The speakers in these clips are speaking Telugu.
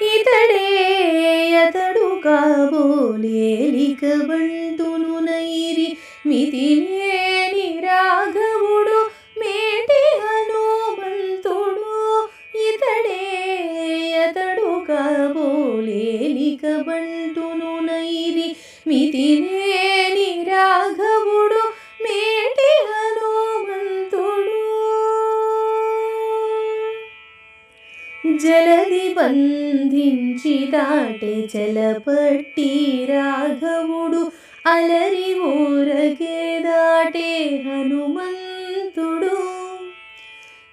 ఇతడే అతడు కాబోలేలిక బంటును నైరి మితిలేని రాఘవుడు మేటి హనుమంతుడు. ఇతడే అతడు కాబోలేలిక బంటును నైరి మితిలే జలది బంధించి దాటే జలపట్టి రాఘవుడు అలరి ఊరకే దాటే హనుమంతుడు.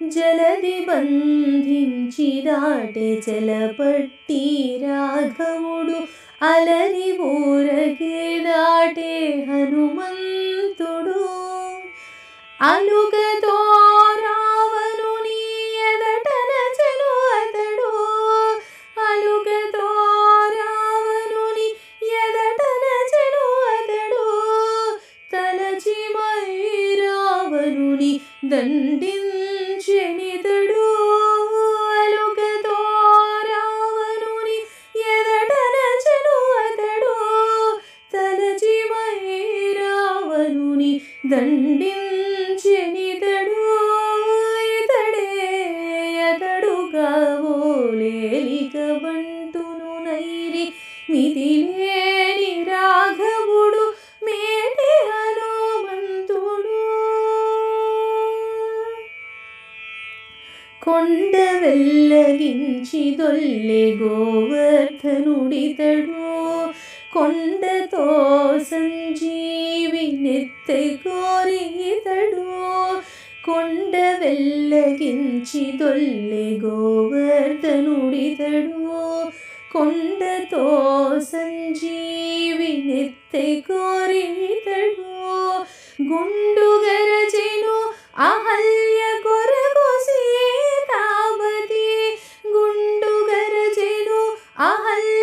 జలది బంధించి దాటే జలపట్టి రాఘవుడు అలరి ఊరకే దాటే హనుమంతుడు. అలుగతో దండించెనితడు అలుగతో రావణుని ఎదటనచెను అతడు. తలచి రావణుని దండించెనితడు ఇతడే. అతడు కావోలేలిక బంటును నైరి మితిలేని ಕೊಂಡ ವೆಲ್ಲಗಿಂಚಿದೊಲ್ಲೆ ಗೋವರ್ಧನುಡಿದಳು ಕೊಂಡ ತೋ ಸಂಜೀವಿ ನೆತ್ತೆ ಕೋರಿದಳು ಕೊಂಡ ವೆಲ್ಲಗಿಂಚಿದೊಲ್ಲೆ ಗೋವರ್ಧನುಡಿದಳು ಕೊಂಡ ತೋ ಸಂಜೀವಿ ನೆತ್ತೆ ಕೋರಿದಳು ಗುಂಡು அகல்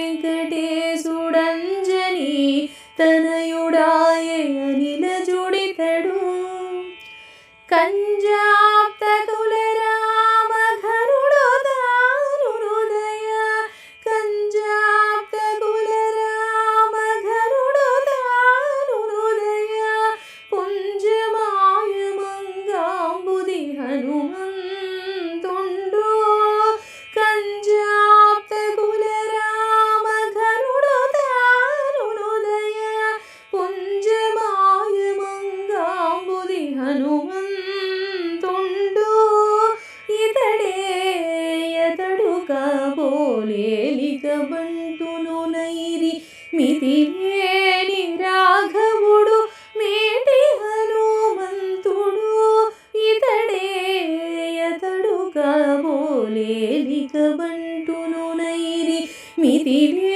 down. కాబోలేలిక బంటును నైరి మితిలేని రాఘవుడు మేటి హనుమంతుడు ఇతడే అతడు కాబోలేలిక బంటును నైరి మితిలే